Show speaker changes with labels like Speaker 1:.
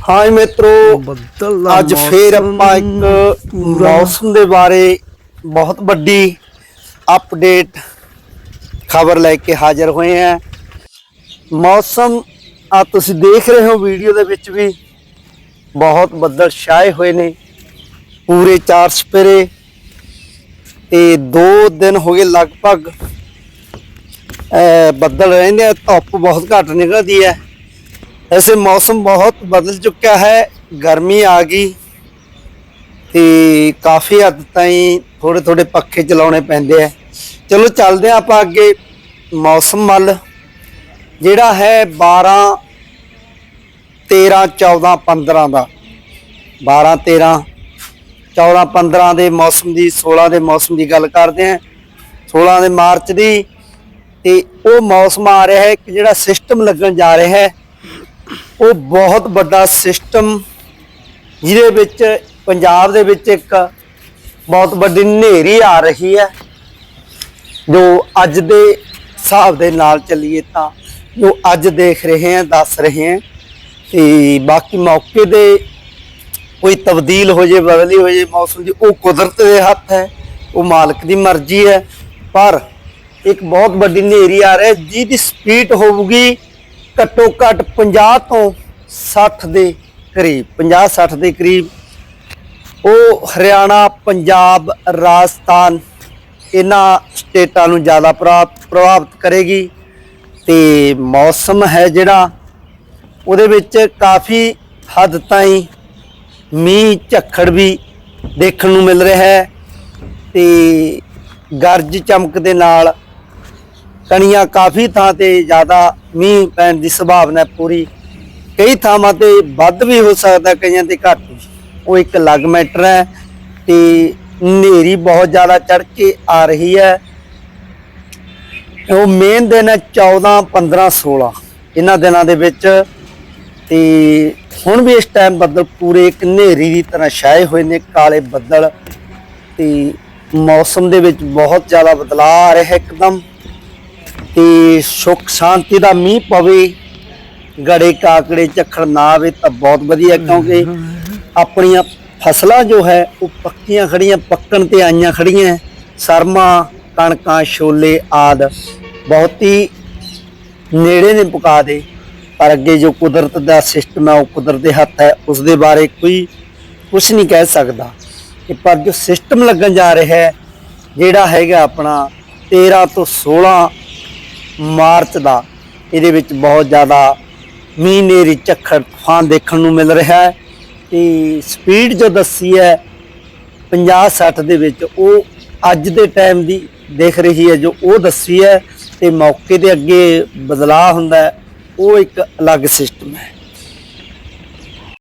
Speaker 1: ਹਾਂ ਮਿੱਤਰੋ
Speaker 2: ਬੱਦਲ ਦਾ
Speaker 1: ਅੱਜ ਫੇਰ ਆਪਾਂ ਇੱਕ ਮੌਸਮ ਦੇ ਬਾਰੇ ਬਹੁਤ ਵੱਡੀ ਅਪਡੇਟ ਖਬਰ ਲੈ ਕੇ ਹਾਜ਼ਰ ਹੋਏ ਹਾਂ। ਮੌਸਮ ਆ ਤੁਸੀਂ ਦੇਖ ਰਹੇ ਹੋ ਵੀਡੀਓ ਦੇ ਵਿੱਚ ਵੀ ਬਹੁਤ ਬੱਦਲ ਛਾਏ ਹੋਏ ਨੇ। ਪੂਰੇ ਚਾਰ ਸਪੇਰੇ ਤੇ 2 ਦਿਨ ਹੋ ਗਏ ਲਗਭਗ ਬੱਦਲ ਰਹਿੰਦੇ ਆ ਧੁੱਪ ਬਹੁਤ ਘੱਟ ਨਿਕਲਦੀ ਹੈ। ਐਸੇ ਮੌਸਮ ਬਹੁਤ ਬਦਲ ਚੁੱਕਿਆ ਹੈ, ਗਰਮੀ ਆ ਗਈ ਤੇ ਕਾਫੀ ਹੱਦ ਤਾਈਂ ਥੋੜੇ ਥੋੜੇ ਪੱਖੇ ਚਲਾਉਣੇ ਪੈਂਦੇ ਆ। ਚਲੋ ਚੱਲਦੇ ਆ ਆਪਾਂ ਅੱਗੇ ਮੌਸਮ ਵੱਲ, ਜਿਹੜਾ ਹੈ 12 13 14 15 ਦਾ। 12 13 14 15 ਦੇ ਮੌਸਮ ਦੀ 16 ਦੇ ਮੌਸਮ ਦੀ ਗੱਲ ਕਰਦੇ ਆ 16 ਦੇ ਮਾਰਚ ਦੀ ਤੇ ਉਹ ਮੌਸਮ ਆ ਰਿਹਾ ਹੈ ਕਿ ਜਿਹੜਾ ਸਿਸਟਮ ਲੱਗਣ ਜਾ ਰਿਹਾ ਹੈ। ਉਹ ਬਹੁਤ ਵੱਡਾ ਸਿਸਟਮ ਜਿਹਦੇ ਵਿੱਚ ਪੰਜਾਬ ਦੇ ਵਿੱਚ ਇੱਕ ਬਹੁਤ ਵੱਡੀ ਹਨੇਰੀ ਆ ਰਹੀ ਹੈ। ਜੋ ਅੱਜ ਦੇ ਹਿਸਾਬ ਦੇ ਨਾਲ ਚੱਲੀਏ ਤਾਂ ਜੋ ਅੱਜ ਦੇਖ ਰਹੇ ਹਾਂ, ਦੱਸ ਰਹੇ ਹਾਂ ਤੇ ਬਾਕੀ ਮੌਕੇ ਦੇ ਕੋਈ ਤਬਦੀਲ ਹੋ ਜੇ, ਬਦਲੀ ਹੋ ਜੇ ਮੌਸਮ ਦੀ, ਉਹ ਕੁਦਰਤ ਦੇ ਹੱਥ ਹੈ, ਉਹ ਮਾਲਕ ਦੀ ਮਰਜ਼ੀ ਹੈ। ਪਰ ਇੱਕ ਬਹੁਤ ਵੱਡੀ ਹਨੇਰੀ ਆ ਰਹੀ ਹੈ, ਜਿਹਦੀ ਸਪੀਡ ਹੋਊਗੀ ਘੱਟੋ ਘੱਟ 50 ਤੋਂ 60 ਦੇ ਕਰੀਬ 50 60 ਦੇ ਕਰੀਬ। ਉਹ ਹਰਿਆਣਾ, ਪੰਜਾਬ, ਰਾਜਸਥਾਨ ਇਹਨਾਂ ਸਟੇਟਾਂ ਨੂੰ ਜ਼ਿਆਦਾ ਪ੍ਰਭਾ- ਪ੍ਰਭਾਵਿਤ ਕਰੇਗੀ ਤੇ ਮੌਸਮ ਹੈ ਜਿਹੜਾ, ਉਹਦੇ ਵਿੱਚ ਕਾਫੀ ਹੱਦ ਤਾਈਂ ਮੀਂਹ, ਝੱਖੜ ਵੀ ਦੇਖਣ ਨੂੰ ਮਿਲ ਰਿਹਾ ਹੈ ਤੇ ਗਰਜ ਚਮਕ ਦੇ ਨਾਲ ਕਣੀਆਂ ਕਾਫੀ ਥਾਂ ਤੇ ਜ਼ਿਆਦਾ ਮੀਂਹ ਪੈਣ ਦੀ ਸੰਭਾਵਨਾ ਪੂਰੀ ਕਈ ਥਾਵਾਂ ਤੇ ਵੱਧ ਵੀ ਹੋ ਸਕਦਾ, ਕਈਆਂ ਤੇ ਘੱਟ ਉਹ ਇੱਕ ਅਲੱਗ ਮੈਟਰ ਹੈ ਤੇ ਹਨੇਰੀ ਬਹੁਤ ਜ਼ਿਆਦਾ ਚੜ ਕੇ ਆ ਰਹੀ ਹੈ। ਉਹ ਮੇਨ ਦਿਨ ਹੈ 14 15 16 ਇਹਨਾਂ ਦਿਨਾਂ ਦੇ ਵਿੱਚ ਤੇ ਹੁਣ ਵੀ ਇਸ ਟਾਈਮ ਬੱਦਲ ਪੂਰੇ ਇੱਕ ਹਨੇਰੀ ਦੀ ਤਰ੍ਹਾਂ ਛਾਏ ਹੋਏ ਨੇ, ਕਾਲੇ ਬੱਦਲ ਤੇ ਮੌਸਮ ਦੇ ਵਿੱਚ ਬਹੁਤ ਜ਼ਿਆਦਾ ਬਦਲਾਅ ਆ ਰਿਹਾ ਹੈ ਇੱਕਦਮ। ਤੇ ਸੁੱਖ ਸ਼ਾਂਤੀ ਦਾ ਮੀਂਹ ਪਵੇ, ਗੜੇ ਕਾਕੜੇ ਝੱਖੜ ਨਾ ਆਵੇ ਤਾਂ ਬਹੁਤ ਵਧੀਆ, ਕਿਉਂਕਿ ਆਪਣੀਆਂ ਫਸਲਾਂ ਜੋ ਹੈ, ਉਹ ਪੱਕੀਆਂ ਖੜੀਆਂ ਪੱਕਣ ਤੇ ਆਈਆਂ ਖੜੀਆਂ ਸਰਮਾ, ਕਣਕਾਂ, ਛੋਲੇ ਆਦ ਬਹੁਤ ਹੀ ਨੇੜੇ ਨੇ ਪਕਾ ਦੇ, ਪਰ ਅੱਗੇ ਜੋ ਕੁਦਰਤ ਦਾ ਸਿਸਟਮ ਹੈ, ਉਹ ਕੁਦਰਤ ਦੇ ਹੱਥ ਹੈ ਉਸ ਦੇ ਬਾਰੇ ਕੋਈ ਕੁਝ ਨਹੀਂ ਕਹਿ ਸਕਦਾ ਕਿ ਪਰ ਜੋ ਸਿਸਟਮ ਲੱਗਣ ਜਾ ਰਿਹਾ ਹੈ, ਜਿਹੜਾ ਹੈਗਾ ਆਪਣਾ 13 ਤੋਂ 16 ਮਾਰਚ ਦਾ ਇਹਦੇ ਵਿੱਚ ਬਹੁਤ ਜ਼ਿਆਦਾ ਮੀਂਹ ਨੇਰੀ ਝੱਖੜ, ਤੂਫਾਨ ਦੇਖਣ ਨੂੰ ਮਿਲ ਰਿਹਾ ਹੈ। ਤੇ ਸਪੀਡ ਜੋ ਦੱਸੀ ਹੈ 50 60 ਦੇ ਵਿੱਚ, ਉਹ ਅੱਜ ਦੇ ਟਾਈਮ ਦੀ ਦੇਖ ਰਹੀ ਹੈ, ਜੋ ਉਹ ਦੱਸੀ ਹੈ, ਤੇ ਮੌਕੇ ਦੇ ਅੱਗੇ ਬਦਲਾਅ ਹੁੰਦਾ ਉਹ ਇੱਕ ਅਲੱਗ ਸਿਸਟਮ ਹੈ।